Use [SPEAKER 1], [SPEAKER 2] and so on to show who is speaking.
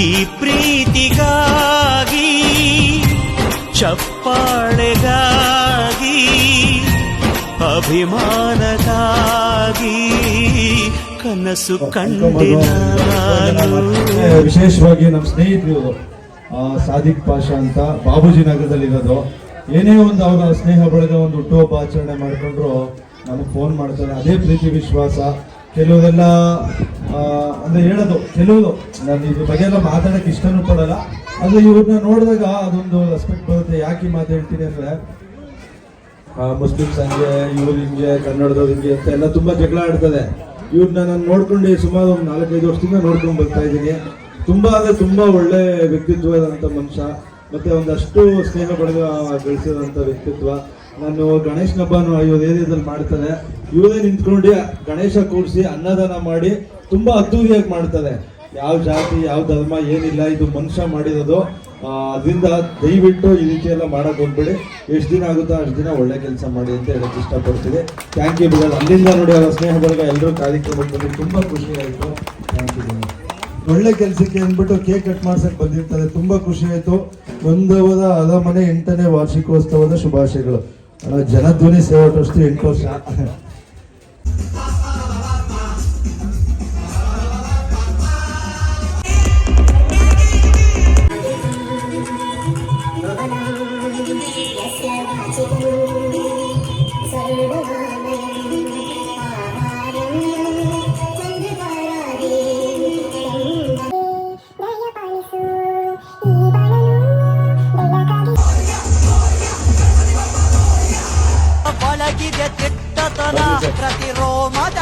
[SPEAKER 1] ಈ ಪ್ರೀತಿಗಾಗಿ ಚಪ್ಪಾಳೆಗಾಗಿ ಅಭಿಮಾನಕ್ಕಾಗಿ ಕನಸು ಕಂಡು
[SPEAKER 2] ವಿಶೇಷವಾಗಿ ನಮ್ಮ ಸ್ನೇಹಿತರು ಸಾದಿಕ್ ಪಾಷಾ ಅಂತ ಬಾಬೂಜಿ ನಗರದಲ್ಲಿರೋದು. ಏನೇ ಒಂದು ಅವರ ಸ್ನೇಹ ಬಳಗ ಒಂದು ಹುಟ್ಟುಹಬ್ಬ ಆಚರಣೆ ಮಾಡಿಕೊಂಡ್ರು, ನಮಗೆ ಫೋನ್ ಮಾಡ್ತಾರೆ ಅದೇ ಪ್ರೀತಿ, ವಿಶ್ವಾಸ. ಕೆಲವೆಲ್ಲ ಅಂದರೆ ಹೇಳೋದು ಕೆಲವು ನಾನು ಇದ್ರ ಬಗ್ಗೆ ಎಲ್ಲ ಮಾತಾಡಕ್ಕೆ ಇಷ್ಟನೂ ಪಡಲ್ಲ. ಅದು ಇವ್ರನ್ನ ನೋಡಿದಾಗ ಅದೊಂದು ರೆಸ್ಪೆಕ್ಟ್ ಬರುತ್ತೆ. ಯಾಕೆ ಮಾತು ಹೇಳ್ತೀನಿ ಅಂದ್ರೆ ಮುಸ್ಲಿಮ್ಸ್ ಹಂಗೆ ಇವ್ರು ಹಿಂಗೆ, ಕನ್ನಡದವ್ರು ಹಿಂಗೆ ಅಂತ ಎಲ್ಲ ತುಂಬಾ ಜಗಳ ಆಡ್ತದೆ. ಇವ್ರನ್ನ ನಾನು ನೋಡ್ಕೊಂಡು ಸುಮಾರು ಒಂದು ನಾಲ್ಕೈದು ವರ್ಷದಿಂದ ನೋಡ್ಕೊಂಡು ಬರ್ತಾ ಇದ್ದೀನಿ. ತುಂಬಾ ಅಂದ್ರೆ ತುಂಬಾ ಒಳ್ಳೆ ವ್ಯಕ್ತಿತ್ವ ಇರೋಂಥ ಮನುಷ್ಯ. ಮತ್ತೆ ಒಂದಷ್ಟು ಸ್ನೇಹ ಪಡೆದು ಬೆಳೆಸಿದಂಥ ವ್ಯಕ್ತಿತ್ವ ನಾನು ಗಣೇಶನ ಹಬ್ಬನು ಇವ್ರ ಏರಿಯಾದಲ್ಲಿ ಮಾಡ್ತಾರೆ ಇವರೇ ನಿಂತ್ಕೊಂಡು ಗಣೇಶ ಕೂರಿಸಿ ಅನ್ನದಾನ ಮಾಡಿ ತುಂಬಾ ಅದ್ದೂರಿಯಾಗಿ ಮಾಡ್ತಾರೆ ಯಾವ ಜಾತಿ, ಯಾವ ಧರ್ಮ, ಏನಿಲ್ಲ, ಇದು ಮನುಷ್ಯ ಮಾಡಿರೋದು. ಅದರಿಂದ ದಯವಿಟ್ಟು ಈ ರೀತಿ ಎಲ್ಲ ಮಾಡೋಕೆ ಹೋಗ್ಬೇಡಿ. ಎಷ್ಟು ದಿನ ಆಗುತ್ತೋ ಅಷ್ಟು ದಿನ ಒಳ್ಳೆ ಕೆಲಸ ಮಾಡಿ ಅಂತ ಹೇಳೋಕ್ಕೆ ಇಷ್ಟಪಡ್ತೀನಿ. ಥ್ಯಾಂಕ್ ಯು ಬಿಡಲ್ ಅಲ್ಲಿಂದ ನೋಡಿ ಅವರ ಸ್ನೇಹ ಬಳಗ ಎಲ್ಲರೂ ಕಾರ್ಯಕ್ರಮಕ್ಕೆ ಬಂದು ತುಂಬ ಖುಷಿಯಾಯಿತು ಥ್ಯಾಂಕ್ ಯು ಒಳ್ಳೆ ಕೆಲಸಕ್ಕೆ ಅಂದ್ಬಿಟ್ಟು ಕೇಕ್ ಕಟ್ ಮಾಡ್ಸಕ್ಕೆ ಬಂದಿರ್ತಾರೆ. ತುಂಬ ಖುಷಿ ಆಯ್ತು. ಕುಂದವದ ಅರಮನೆ ಎಂಟನೇ ವಾರ್ಷಿಕೋತ್ಸವದ ಶುಭಾಶಯಗಳು. ಜನಧ್ವನಿ ಸೇವಾ ಟ್ರಸ್ಟ್ ಎಂಟು ವರ್ಷ.
[SPEAKER 3] ಒಳಗಿದೆ ತಿಟ್ಟತನ ಪ್ರತಿ ರೋಮದ